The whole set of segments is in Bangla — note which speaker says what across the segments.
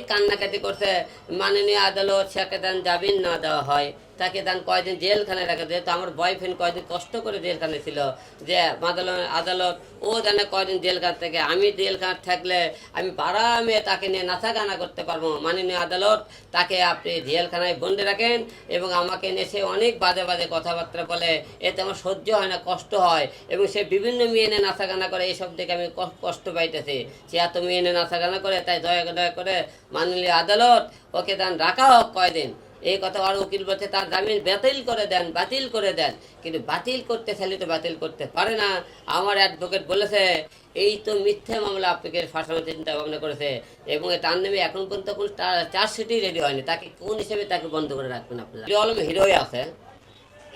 Speaker 1: কান্নাকাটি করছে। মাননীয় আদালত সেকেদান দেন জামিন না দেওয়া হয়। তাকে দেন কয়দিন জেলখানে রাখে যেহেতু আমার বয়ফ্রেন্ড কয়দিন কষ্ট করে জেলখানে ছিল। যে আদালত ও জানে কয়দিন জেলখান থেকে। আমি জেলখান থাকলে আমি আরামে তাকে নিয়ে নাচা গানা করতে পারব। মাননীয় আদালত, তাকে আপনি জেলখানায় বন্দি রাখেন এবং আমাকে নিয়ে সে অনেক বাজে বাজে কথাবার্তা বলে। এতে আমার সহ্য হয় না, কষ্ট হয় এবং সে বিভিন্ন মেয়ে নিয়ে নাচা গানা করে। এইসব দেখে আমি কষ্ট পাইতেছি সে এত মেয়ে নিয়ে নাচা গানা করে, তাই দয়া দয়া করে মাননীয় আদালত, ওকে দেন রাখা হোক কয়দিন। এই কথা আর উকিল বলছে, তার জামিন বাতিল করে দেন, বাতিল করে দেন। কিন্তু বাতিল করতে চাইলে তো বাতিল করতে পারে না। আমার অ্যাডভোকেট বলেছে, এই তো মিথ্যে মামলা আপনাকে ফাঁসানোর চিন্তা ভাবনা করেছে। এবং তার নামে এখন পর্যন্ত কোন চার্জশিটই রেডি হয়নি। তাকে কোন হিসেবে তাকে বন্ধ করে রাখবেন আপনারা? আলম হিরোই আছে।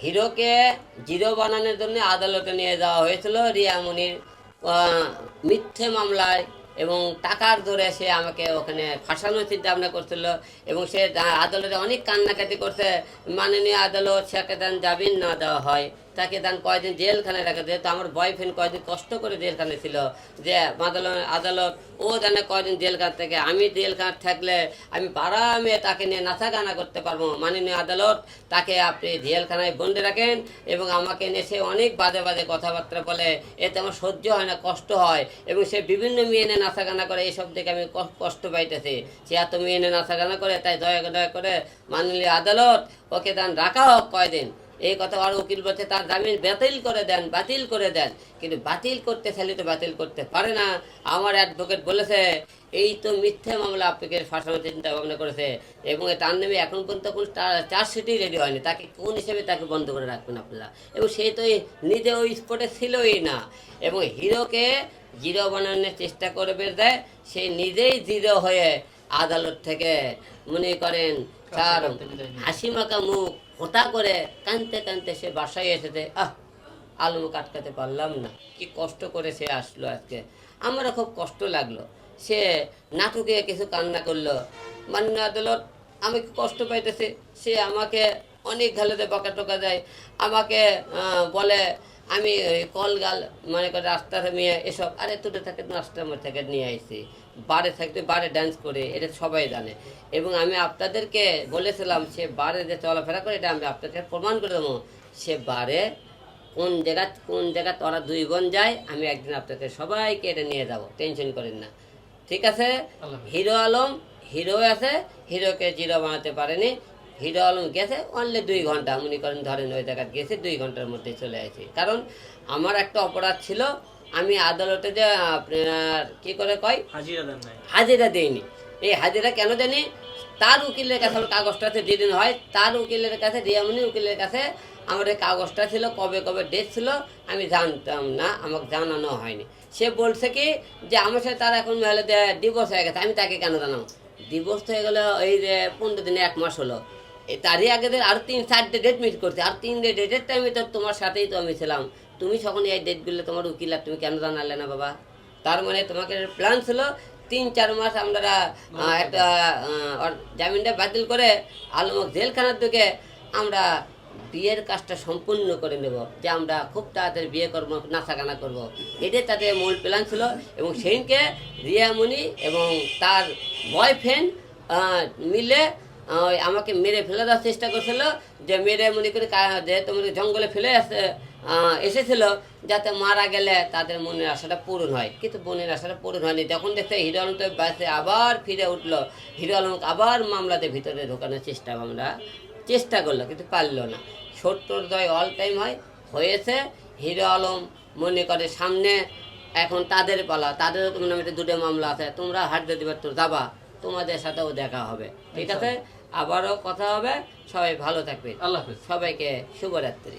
Speaker 1: হিরোকে জিরো বানানোর জন্য আদালতে নিয়ে যাওয়া হয়েছিল রিয়ামনির মিথ্যে মামলায় এবং টাকার দরে সে আমাকে ওখানে ফাঁসানোর চিন্তা ভাবনা করছিল এবং সে আদালতে অনেক কান্নাকাটি করছে। মাননীয় আদালত সেখানে জামিন না দেওয়া হয়। তাকে দেন কয়দিন জেলখানে রাখে যেহেতু আমার বয়ফ্রেন্ড কয়দিন কষ্ট করে জেলখানে ছিল, যে আদালত, ও জানে কয়দিন জেলখান থেকে, আমি জেলখান থাকলে আমি আরামে তাকে নিয়ে নাচা গানা করতে পারব। মাননীয় আদালত, তাকে আপনি জেলখানায় বন্দি রাখেন এবং আমাকে নিয়ে সে অনেক বাজে বাজে কথাবার্তা বলে, এতে আমার সহ্য হয় না, কষ্ট হয় এবং সে বিভিন্ন মেয়ে নিয়ে নাচা গানা করে এইসব দেখে আমি কষ্ট পাইতেছি। সে এত মেয়ে নিয়ে নাচা গানা করে, তাই দয়া দয়া করে মাননীয় আদালত, ওকে দেন রাখা হোক কয়দিন এই কথা আর উকিল বলছে তার জামিন বাতিল করে দেন বাতিল করে দেন। কিন্তু বাতিল করতে চাইলে তো বাতিল করতে পারে না। আমার অ্যাডভোকেট বলেছে এই তো মিথ্যে মামলা আপনাকে ফাঁসানোর চিন্তা ভাবনা করেছে এবং তার নামে এখন পর্যন্ত কোন চার্জশিটই রেডি হয়নি। তাকে কোন হিসেবে তাকে বন্ধ করে রাখবেন আপনারা? এবং সে তো নিজে ওই স্পটে ছিলই না। এবং হিরোকে জিরো বানানোর চেষ্টা করে করবে দেয় সে নিজেই জিরো হয়ে আদালত থেকে মনে করেন তার হাসি মাখা মুখ হতা করে কানতে কানতে সে বাসায় এসেছে। আহ, আলু কাটকাতে পারলাম না। কি কষ্ট করে সে আসলো আজকে। আমারও খুব কষ্ট লাগল। সে নাটকে কিছু কান্না করল। মান্য আদালত, আমি কষ্ট পাইতেছি? সে আমাকে অনেক ঘালেতে বকা টোকা দেয়। আমাকে বলে আমি ওই কলগাল মনে করে রাস্তা মেয়ে এসব আরে তুলে থাকে রাস্তার মধ্যে থেকে নিয়ে আইছি। বারে থাকতে বারে ডান্স করে এটা সবাই জানে। এবং আমি আপনাদেরকে বলেছিলাম সে বারে যে চলাফেরা করে এটা আমি আপনাদের প্রমাণ করে দেবো। সে বারে কোন জায়গা কোন জায়গা তোরা দুই বোন যায় আমি একদিন আপনাদের সবাইকে এটা নিয়ে যাব। টেনশন করেন না। ঠিক আছে? হিরো আলম হিরো আছে হিরোকে জিরো বানাতে পারেনি। হিরো আলম গেছে অনলি দুই ঘণ্টা। মনে করেন ধরেন ওই জায়গায় গেছে দুই ঘণ্টার মধ্যে চলে আসি। কারণ আমার একটা অপরাধ ছিল আমি আদালতে যে আপনার কি করে কয়?
Speaker 2: হাজিরা
Speaker 1: দেয়নি এই হাজিরা কেন দেয়নি তার উকিলের কাছে আমার কাগজটা আছে যেদিন হয় তার উকিলের কাছে রিয়ামনি উকিলের কাছে আমার এই কাগজটা ছিল কবে কবে ডেট ছিল আমি জানতাম না আমাকে জানানো হয়নি। সে বলছে কি যে আমার সাথে তার এখন ডিভোর্স হয়ে গেছে আমি তাকে কেন জানাব? ডিভোর্স হয়ে গেলে এই যে পনেরো দিনে এক মাস হলো। তারই আগে আর তিন চারটে ডেট মিট করছে। আর তিন ডেটের টাইমে তো তোমার সাথেই তো আমি ছিলাম। তুমি যখন এই ডেটগুলো তোমার উকিল আর তুমি কেন জানালে না বাবা? তার মানে তোমাকে প্ল্যান ছিল তিন চার মাস আমরা একটা জামিনটা বাতিল করে আলমক জেলখানার দিকে আমরা বিয়ের কাজটা সম্পূর্ণ করে নেব যে আমরা খুব তাড়াতাড়ি বিয়ে করব নাচাগানা করব। এটাই তাদের মূল প্ল্যান ছিল এবং সেইদিনকে রিয়ামণি এবং তার বয়ফ্রেন্ড মিলে ওই আমাকে মেরে ফেলে দেওয়ার চেষ্টা করছিল, যে মেরে মনে করে যে তোমার জঙ্গলে ফেলে আসে এসেছিল, যাতে মারা গেলে তাদের মনের আশাটা পূরণ হয়। কিন্তু মনের আশাটা পূরণ হয়নি। তখন দেখতে হিরো আলম তো বাসে আবার ফিরে উঠল। হিরো আলমকে আবার মামলাতে ভিতরে ঢোকানোর চেষ্টা আমরা চেষ্টা করল, কিন্তু পারল না। সত্তর দয় অল টাইম হয়, হয়েছে। হিরো আলম মনে করে সামনে, এখন তাদের পালা। তাদের নামে দুটো মামলা আছে। তোমরা হাট দিবার তোর যাবা। তোমাদের সাথেও দেখা হবে। ঠিক আছে? আবারও কথা হবে। সবাই ভালো থাকবে
Speaker 2: আল্লাহ হাফেজ।
Speaker 1: সবাইকে শুভরাত্রি।